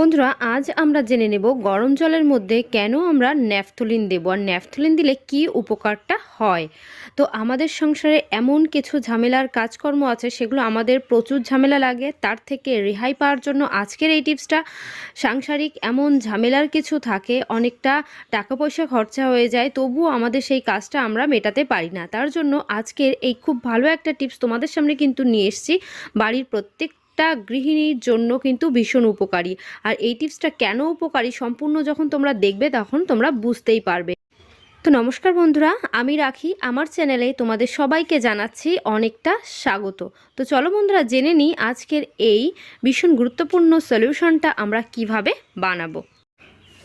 বন্ধুরা, আজ আমরা জেনে নেব গরম জলের মধ্যে কেন আমরা ন্যাফথলিন দেব আর ন্যাফথলিন দিলে কি উপকারটা হয়। তো আমাদের সংসারে এমন কিছু ঝামেলার কাজকর্ম আছে, সেগুলো আমাদের প্রচুর ঝামেলা লাগে। তার থেকে রেহাই পাওয়ার জন্য আজকের এই টিপসটা। সাংসারিক এমন ঝামেলার কিছু থাকে, অনেকটা টাকা পয়সা খরচা হয়ে যায়, তবুও আমাদের সেই কাজটা আমরা মেটাতে পারি না। তার জন্য আজকের এই খুব ভালো একটা টিপস তোমাদের সামনে কিন্তু নিয়ে এসেছি। বাড়ির প্রত্যেক প্রত্যেকটা গৃহিণীর জন্য কিন্তু ভীষণ উপকারী। আর এই টিপসটা কেন উপকারী সম্পূর্ণ যখন তোমরা দেখবে তখন তোমরা বুঝতেই পারবে। তো নমস্কার বন্ধুরা, আমি রাখি। আমার চ্যানেলে তোমাদের সবাইকে জানাচ্ছি অনেকটা স্বাগত। তো চলো বন্ধুরা, জেনে নিই আজকের এই ভীষণ গুরুত্বপূর্ণ সলিউশনটা আমরা কীভাবে বানাবো।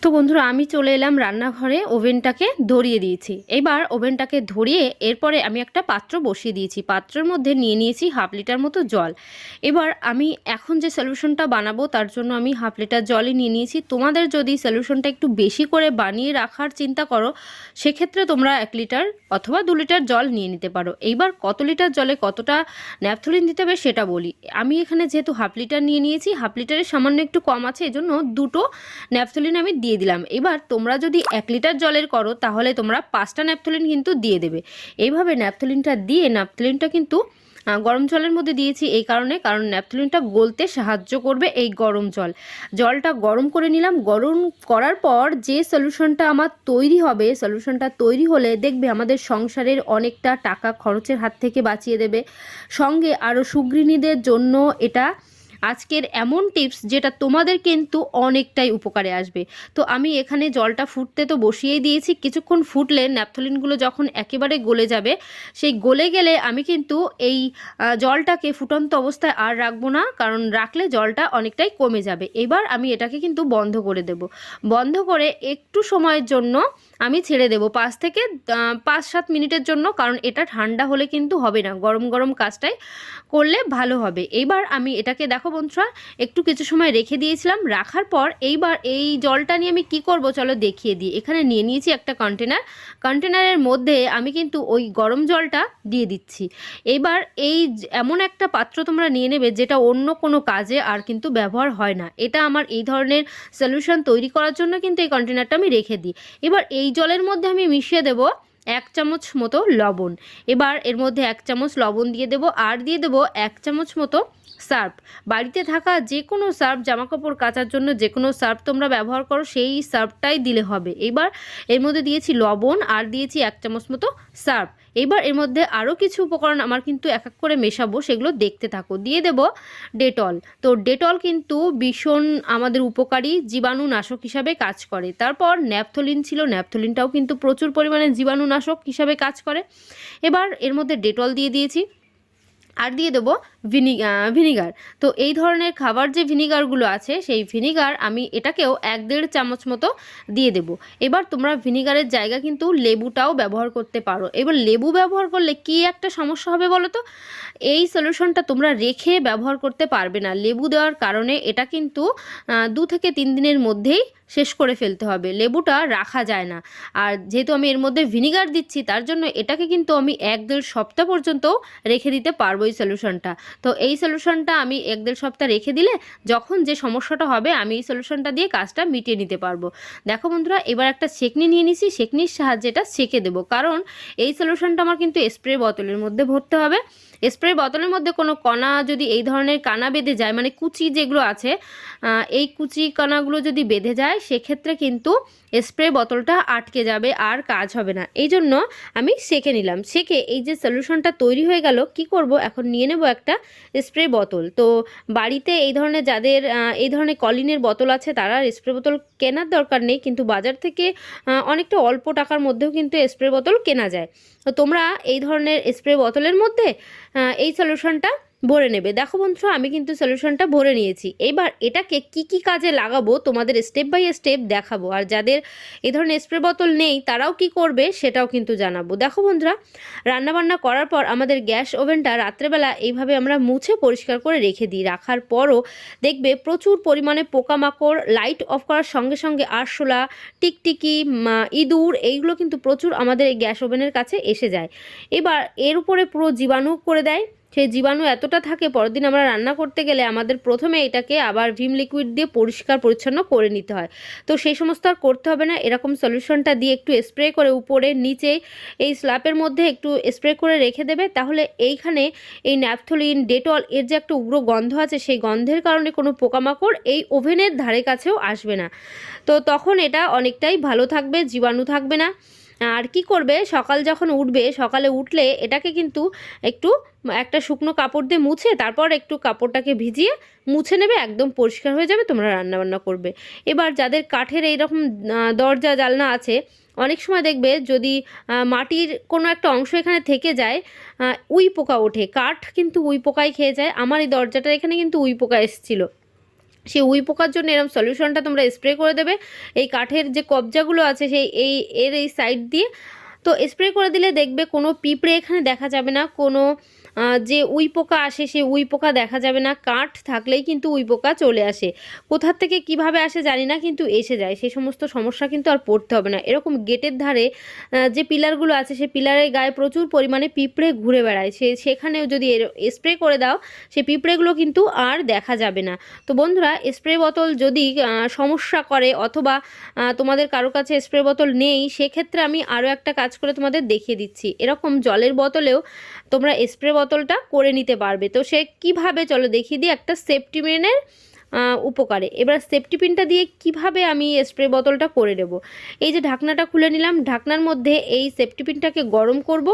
তো বন্ধুরা, আমি চলে এলাম রান্নাঘরে ওভেনটাকে ধরিয়ে দিয়েছি। এবার ওভেনটাকে ধরিয়ে এরপরে আমি একটা পাত্র বসিয়ে দিয়েছি। পাত্রের মধ্যে নিয়ে নিয়েছি হাফ লিটার মতো জল। এবার আমি এখন যে সলিউশনটা বানাবো, তার জন্য আমি হাফ লিটার জলই নিয়ে নিয়েছি। তোমাদের যদি সলিউশনটা একটু বেশি করে বানিয়ে রাখার চিন্তা করো, সেক্ষেত্রে তোমরা এক লিটার অথবা দু লিটার জল নিয়ে নিতে পারো। এইবার কত লিটার জলে কতটা ন্যাপথলিন দিতে হবে সেটা বলি। আমি এখানে যেহেতু হাফ লিটার নিয়ে নিয়েছি, হাফ লিটারের সামান্য একটু কম আছে, এজন্য দুটো ন্যাপথলিন আমি দিয়ে দিলাম। এবার তোমরা যদি এক লিটার জলের করো, তাহলে তোমরা পাঁচটা ন্যাপথলিন কিন্তু দিয়ে দেবে। এইভাবে ন্যাপথলিনটা দিয়ে, ন্যাপথলিনটা কিন্তু গরম জলের মধ্যে দিয়েছি এই কারণে, কারণ ন্যাপথলিনটা গলতে সাহায্য করবে এই গরম জল। জলটা গরম করে নিলাম। গরম করার পর যে সলিউশনটা আমার তৈরি হবে সলিউশনটা তৈরি হলে দেখবে আমাদের সংসারের অনেকটা টাকা খরচের হাত থেকে বাঁচিয়ে দেবে। সঙ্গে আরও সুগৃহীদের জন্য এটা আজকের এমন টিপস যেটা তোমাদের কিন্তু অনেকটাই উপকারে আসবে। তো আমি এখানে জলটা ফুটতে তো বসিয়েই দিয়েছি, কিছুক্ষণ ফুটলে ন্যাপথলিনগুলো যখন একেবারে গলে যাবে, সেই গলে গেলে আমি কিন্তু এই জলটাকে ফুটন্ত অবস্থায় আর রাখব না, কারণ রাখলে জলটা অনেকটাই কমে যাবে। এবার আমি এটাকে কিন্তু বন্ধ করে দেব। বন্ধ করে একটু সময়ের জন্য আমি ছেড়ে দেব, পাঁচ থেকে পাঁচ সাত মিনিটের জন্য, কারণ এটা ঠান্ডা হলে কিন্তু হবে না। গরম গরম কাজটাই করলে ভালো হবে। এইবার আমি এটাকে দেখো বন্ধুরা, একটু কিছু সময় রেখে দিয়েছিলাম, রাখার পর এইবার এই জলটা নিয়ে আমি কি করব চলো দেখিয়ে দিই। এখানে নিয়ে নিয়েছি একটা কন্টেনার কন্টেনারের মধ্যে আমি কিন্তু ওই গরম জলটা দিয়ে দিচ্ছি। এবার এই এমন একটা পাত্র তোমরা নিয়ে নেবে যেটা অন্য কোনো কাজে আর কিন্তু ব্যবহার হয় না। এটা আমার এই ধরনের সলিউশন তৈরি করার জন্য কিন্তু এই কন্টেনারটা আমি রেখে দিই। এবার এই জলের মধ্যে আমি মিশিয়ে দেব এক চামচ মতো লবণ। এবার এর মধ্যে এক চামচ লবণ দিয়ে দেব আর দিয়ে দেব এক চামচ মতো সার্ফ। বাড়িতে থাকা যে কোনো সার্ফ, জামাকাপড় কাচার জন্য যে কোনো সার্ফ তোমরা ব্যবহার করো, সেই সার্ফটাই দিলে হবে। এবার এর মধ্যে দিয়েছি লবণ আর দিয়েছি এক চামচ মতো সার্ফ। এবার এর মধ্যে আরও কিছু উপকরণ আমার কিন্তু এক এক করে মেশাবো, সেগুলো দেখতে থাকো। দিয়ে দেব ডেটল। তো ডেটল কিন্তু ভীষণ আমাদের উপকারী জীবাণুনাশক হিসাবে কাজ করে। তারপর ন্যাপথলিন ছিল, ন্যাপথলিনটাও কিন্তু প্রচুর পরিমাণে জীবাণুনাশক হিসাবে কাজ করে। এবার এর মধ্যে ডেটল দিয়ে দিয়েছি। আর দিয়ে দেবো ভিনি ভিনিগার। তো এই ধরনের খাবার যে ভিনিগারগুলো আছে, সেই ভিনিগার আমি এটাকেও এক দেড় চামচ মতো দিয়ে দেবো। এবার তোমরা ভিনিগারের জায়গা কিন্তু লেবুটাও ব্যবহার করতে পারো। এবার লেবু ব্যবহার করলে কি একটা সমস্যা হবে বলো তো? এই সলিউশনটা তোমরা রেখে ব্যবহার করতে পারবে না। লেবু দেওয়ার কারণে এটা কিন্তু দু থেকে তিন দিনের মধ্যেই শেষ করে ফেলতে হবে। লেবুটা রাখা যায় না। আর যেহেতু আমি এর মধ্যে ভিনিগার দিচ্ছি, তার জন্য এটাকে কিন্তু আমি এক দেড় সপ্তাহ পর্যন্ত রেখে দিতে পারব এই সলিউশনটা তো এই সলিউশনটা আমি এক দেড় সপ্তাহ রেখে দিলে যখন যে সমস্যাটা হবে, আমি এই সলিউশনটা দিয়ে কাজটা মিটিয়ে নিতে পারব। দেখো বন্ধুরা, এবার একটা সেকনি নিয়ে নিছি সেকনির সাহায্যে এটা সেকে দেবো। কারণ এই সলিউশনটা আমার কিন্তু স্প্রে বোতলের মধ্যে ভরতে হবে। স্প্রে বোতলের মধ্যে কোনো কণা যদি এই ধরনের কানা বেঁধে যায় মানে কুচি যেগুলো আছে এই কুচি কণাগুলো যদি বেঁধে যায়, সেক্ষেত্রে কিন্তু স্প্রে বোতলটা আটকে যাবে আর কাজ হবে না। এই জন্য আমি সেকে নিলাম। সেকে এই যে সলিউশনটা তৈরি হয়ে গেল, কি করব? এখন নিয়ে নেব একটা স্প্রে বোতল। তো বাড়িতে এই ধরনের যাদের এই ধরনের কলিনের বোতল আছে, তারা স্প্রে বোতল কেনার দরকার নেই, কিন্তু বাজার থেকে অনেকটা অল্প টাকার মধ্যেও কিন্তু স্প্রে বোতল কেনা যায়। তো তোমরা এই ধরনের স্প্রে বোতলের মধ্যে এই সলিউশনটা ভরে নেবে। দেখো বন্ধুরা, আমি কিন্তু সলিউশনটা ভরে নিয়েছি। এবার এটাকে কি কি কাজে লাগাবো তোমাদের স্টেপ বাই স্টেপ দেখাবো। আর যাদের এই ধরনের স্প্রে বোতল নেই, তারাও কি করবে সেটাও কিন্তু জানাব। দেখো বন্ধুরা, রান্নাবান্না করার পর আমাদের গ্যাস ওভেনটা রাত্রেবেলা এইভাবে আমরা মুছে পরিষ্কার করে রেখে দিই। রাখার পরও দেখবে প্রচুর পরিমাণে পোকামাকড় লাইট অফ করার সঙ্গে সঙ্গে আরশোলা, টিকটিকি ইঁদুর, এইগুলো কিন্তু প্রচুর আমাদের এই গ্যাস ওভেনের কাছে এসে যায়। এবার এর উপরে পুরো জীবাণু করে দেয়। সেই জীবাণু এতটা থাকে পরের দিন আমরা রান্না করতে গেলে আমাদের প্রথমে এটাকে আবার ভিম লিকুইড দিয়ে পরিষ্কার পরিচ্ছন্ন করে নিতে হয়। তো সেই সমস্ত আর করতে হবে না, এরকম সলিউশনটা দিয়ে একটু স্প্রে করে উপরে, নিচে এই স্ল্যাপের মধ্যে একটু স্প্রে করে রেখে দেবে। তাহলে এইখানে এই ন্যাপথলিন, ডেটল এর যে একটা উগ্র গন্ধ আছে, সেই গন্ধের কারণে কোনো পোকামাকড় এই ওভেনের ধারে কাছেও আসবে না। তো তখন এটা অনেকটাই ভালো থাকবে, জীবাণু থাকবে না। আর কি করবে? সকাল যখন উঠবে, সকালে উঠলে এটাকে কিন্তু একটু একটা শুকনো কাপড় দিয়ে মুছে, তারপর একটু কাপড়টাকে ভিজিয়ে মুছে নেবে, একদম পরিষ্কার হয়ে যাবে, তোমরা রান্নাবান্না করবে। এবার যাদের কাঠের এইরকম দরজা জালনা আছে, অনেক সময় দেখবে যদি মাটির কোনো একটা অংশ এখানে থেকে যায় উই পোকা ওঠে। কাঠ কিন্তু উই পোকাই খেয়ে যায়। আমার এই দরজাটার এখানে কিন্তু উই পোকা এসেছিল। সেই উই পোকার জন্য এরম সলিউশনটা তোমরা স্প্রে করে দেবে। এই কাঠের যে কবজাগুলো আছে, সেই এই, এর এই সাইড দিয়ে। তো স্প্রে করে দিলে দেখবে কোনো পিঁপড়ে এখানে দেখা যাবে না, কোনো যে উই পোকা আসে, সে উই পোকা দেখা যাবে না। কাঠ থাকলেই কিন্তু উই পোকা চলে আসে। কোথার থেকে কীভাবে আসে জানি না, কিন্তু এসে যায়। সেই সমস্ত সমস্যা কিন্তু আর পড়তে হবে না। এরকম গেটের ধারে যে পিলারগুলো আছে, সে পিলারের গায়ে প্রচুর পরিমাণে পিঁপড়ে ঘুরে বেড়ায়। সে, সেখানেও যদি স্প্রে করে দাও, সে পিঁপড়েগুলো কিন্তু আর দেখা যাবে না। তো বন্ধুরা, স্প্রে বোতল যদি সমস্যা করে অথবা তোমাদের কারও কাছে স্প্রে বোতল নেই, সেক্ষেত্রে আমি আরও একটা কাজ করে তোমাদের দেখিয়ে দিচ্ছি। এরকম জলের বোতলেও তোমরা স্প্রে বোতলটা করে নিতে পারবে। তো সে কীভাবে, চলো দেখিয়ে দিই, একটা সেফটি মেনের উপকারে। এবার সেফটি পিনটা দিয়ে কীভাবে আমি স্প্রে বোতলটা করে নেব? এই যে ঢাকনাটা খুলে নিলাম, ঢাকনার মধ্যে এই সেফটি পিনটাকে গরম করব।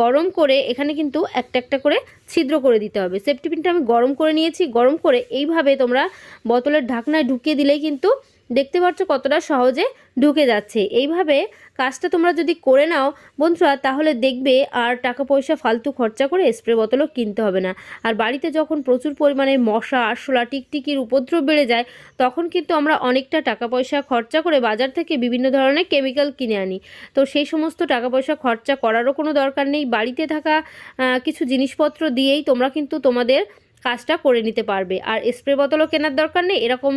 গরম করে এখানে কিন্তু একটা একটা করে ছিদ্র করে দিতে হবে। সেফটি পিনটা আমি গরম করে নিয়েছি। গরম করে এইভাবে তোমরা বোতলের ঢাকনায় ঢুকিয়ে দিলেই কিন্তু দেখতে পাচ্ছ কতটা সহজে ঢুকে যাচ্ছে। এইভাবে কাজটা তোমরা যদি করে নাও, বন্ধুরা, তাহলে দেখবে আর টাকা পয়সা ফালতু খরচা করে স্প্রে বোতলও কিনতে হবে না। আর বাড়িতে যখন প্রচুর পরিমাণে মশা, আরশোলা, টিকটিকির উপদ্রব বেড়ে যায়, তখন কিন্তু আমরা অনেকটা টাকা পয়সা খরচা করে বাজার থেকে বিভিন্ন ধরনের কেমিক্যাল কিনে আনি। তো সেই সমস্ত টাকা পয়সা খরচা করারও কোনো দরকার নেই। বাড়িতে থাকা কিছু জিনিসপত্র দিয়েই তোমরা কিন্তু তোমাদের কাজটা করে নিতে পারবে। আর স্প্রে বোতলও কেনার দরকার নেই। এরকম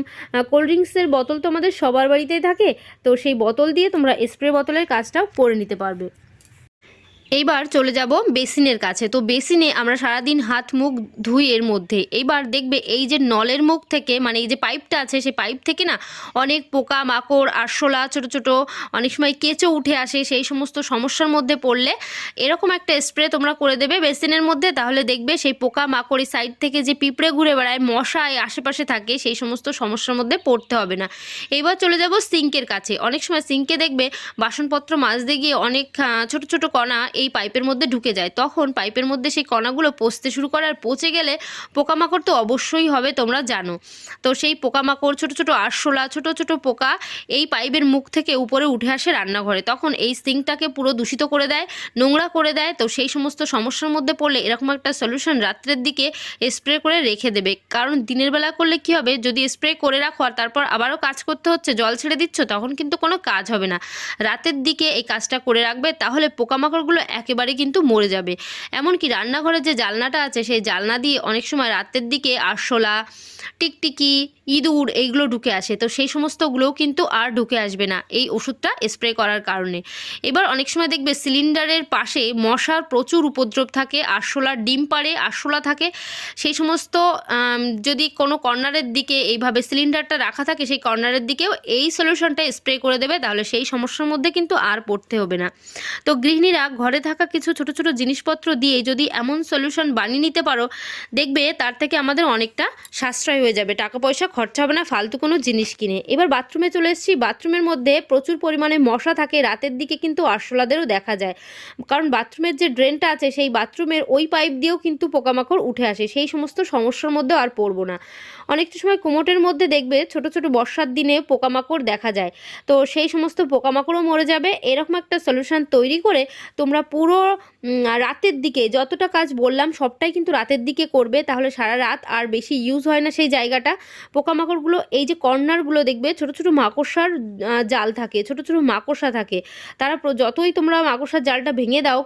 কোল্ড ড্রিঙ্কসের বোতল তো আমাদের সবার বাড়িতেই থাকে। তো সেই বোতল দিয়ে তোমরা স্প্রে বোতলের কাজটাও করে নিতে পারবে। এইবার চলে যাব বেসিনের কাছে। তো বেসিনে আমরা সারাদিন হাত, মুখ ধুই এর মধ্যে। এইবার দেখবে এই যে নলের মুখ থেকে মানে এই যে পাইপটা আছে, সেই পাইপ থেকে না অনেক পোকা, মাকড়, আরশোলা, ছোট ছোট অনেক সময় কেঁচো উঠে আসে, সেই সমস্ত সমস্যার মধ্যে পড়লে এরকম একটা স্প্রে তোমরা করে দেবে বেসিনের মধ্যে, তাহলে দেখবে সেই পোকা, মাকড়ি সাইড থেকে যে পিঁপড়ে ঘুরে বেড়ায়, মশা এই আশেপাশে থাকে, সেই সমস্ত সমস্যার মধ্যে পড়তে হবে না। এইবার চলে যাব সিঙ্কের কাছে। অনেক সময় সিঙ্কে দেখবে বাসনপত্র মাজতে গিয়ে অনেক ছোট ছোট কণা এই পাইপের মধ্যে ঢুকে যায়। তখন পাইপের মধ্যে সেই কণাগুলো পচতে শুরু করে আর পচে গেলে পোকামাকড় তো অবশ্যই হবে, তোমরা জানো। তো সেই পোকামাকড়, ছোট ছোট আরশোলা, ছোট ছোট পোকা এই পাইপের মুখ থেকে উপরে উঠে আসে রান্নাঘরে। তখন এই সিঙ্কটাকে পুরো দূষিত করে দেয়, নোংরা করে দেয়। তো সেই সমস্ত সমস্যার মধ্যে পড়লে এরকম একটা সলিউশন রাত্রের দিকে স্প্রে করে রেখে দেবে। কারণ দিনের বেলা করলে কি হবে? যদি স্প্রে করে রাখো আর তারপর আবারও কাজ করতে হচ্ছে, জল ছেড়ে দিচ্ছ, তখন কিন্তু কোনো কাজ হবে না। রাতের দিকে এই কাজটা করে রাখবে, তাহলে পোকামাকড়গুলো একেবারে কিন্তু মরে যাবে। এমনকি রান্নাঘরের যে জালনাটা আছে, সেই জালনা দিয়ে অনেক সময় রাতের দিকে আরশোলা, টিকটিকি, ইঁদুর এইগুলো ঢুকে আসে। তো সেই সমস্তগুলোও কিন্তু আর ঢুকে আসবে না এই ওষুধটা স্প্রে করার কারণে। এবার অনেক সময় দেখবে সিলিন্ডারের পাশে মশার প্রচুর উপদ্রব থাকে, আরশোলার ডিম পাড়ে আরশোলা থাকে। সেই সমস্ত যদি কোনো কর্নারের দিকে এইভাবে সিলিন্ডারটা রাখা থাকে, সেই কর্নারের দিকেও এই সলিউশনটা স্প্রে করে দেবে, তাহলে সেই সমস্যার মধ্যে কিন্তু আর পড়তে হবে না। তো গৃহিণীরা ঘরে থাকা কিছু ছোট ছোট জিনিসপত্র দিয়ে যদি এমন সলিউশন বানিয়ে নিতে পারো, দেখবে তার থেকে আমাদের অনেকটা সাশ্রয় হয়ে যাবে। টাকা পয়সা খরচা হবে না, ফালতু কোনো জিনিস কিনে। এবার বাথরুমে চলে এসেছি। বাথরুমের মধ্যে প্রচুর পরিমাণে মশা থাকে, রাতের দিকে কিন্তু আরশোলাদেরও দেখা যায়। কারণ বাথরুমের যে ড্রেনটা আছে, সেই বাথরুমের ওই পাইপ দিয়েও কিন্তু পোকামাকড় উঠে আসে। সেই সমস্ত সমস্যার মধ্যেও আর পড়ব না। অনেকটা সময় কুমোটের মধ্যে দেখবে ছোট ছোট বর্ষার দিনে পোকামাকড় দেখা যায়। তো সেই সমস্ত পোকামাকড়ও মরে যাবে। এরকম একটা সলিউশন তৈরি করে তোমরা পুরো রাতের দিকে যতটা কাজ বললাম সবটাই কিন্তু রাতের দিকে করবে, তাহলে সারা রাত আর বেশি ইউজ হয় না সেই জায়গাটা। পোকামাকড়গুলো, এই যে কর্নারগুলো দেখবে, ছোট ছোট মাকড়সার জাল থাকে, ছোট ছোট মাকড়সা থাকে। তারা যতই তোমরা মাকড়সার জালটা ভেঙে দাও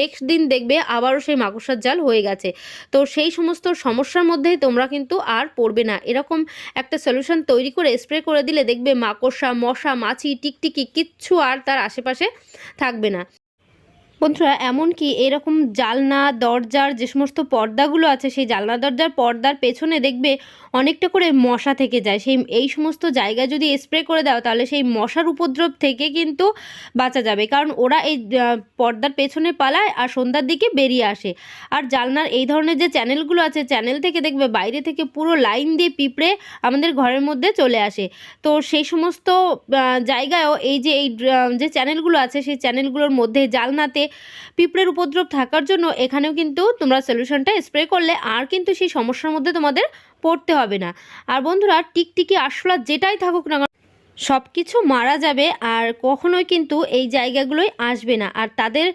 নেক্সট দিন দেখবে আবারও সেই মাকড়সার জাল হয়ে গেছে। তো সেই সমস্ত সমস্যার মধ্যেই তোমরা কিন্তু আর পড়বে না। এরকম একটা সলিউশন তৈরি করে স্প্রে করে দিলে দেখবে মাকড়সা, মশা, মাছি, টিকটিকি কিচ্ছু আর তার আশেপাশে থাকবে না। বন্ধুরা এমনকি এরকম জালনা, দরজার যে সমস্ত পর্দাগুলো আছে, সেই জালনা, দরজার পর্দার পেছনে দেখবে অনেকটা করে মশা থেকে যায়। সেই, এই সমস্ত জায়গায় যদি স্প্রে করে দাও, তাহলে সেই মশার উপদ্রব থেকে কিন্তু বাঁচা যাবে। কারণ ওরা এই পর্দার পেছনে পালায় আর সন্ধ্যার দিকে বেরিয়ে আসে। আর জালনার এই ধরনের যে চ্যানেলগুলো আছে, চ্যানেল থেকে দেখবে বাইরে থেকে পুরো লাইন দিয়ে পিঁপড়ে আমাদের ঘরের মধ্যে চলে আসে। তো সেই সমস্ত জায়গায়ও এই যে এই যে চ্যানেলগুলো আছে, সেই চ্যানেলগুলোর মধ্যে জালনাতে পিঁপড়ের উপদ্রব থাকার জন্য এখানেও কিন্তু তোমরা সলিউশনটা স্প্রে করলে আর কিন্তু সেই সমস্যার মধ্যে তোমাদের পড়তে হবে না। আর বন্ধুরা, টিকটিকি আরশোলা যেটাই থাকুক না সব কিছু মারা যাবে আর কখনোই কিন্তু এই জায়গাগুলোই আসবে না। আর তাদের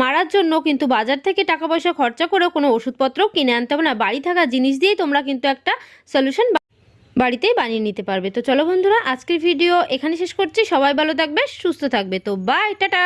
মারার জন্য কিন্তু বাজার থেকে টাকা পয়সা খরচা করেও কোনো ওষুধপত্র কিনে আনতে হবে না। বাড়ি থাকা জিনিস দিয়েই তোমরা কিন্তু একটা সলিউশন বাড়িতেই বানিয়ে নিতে পারবে। তো চলো বন্ধুরা, আজকের ভিডিও এখানে শেষ করছি। সবাই ভালো থাকবে, সুস্থ থাকবে। তো বাই টাটা!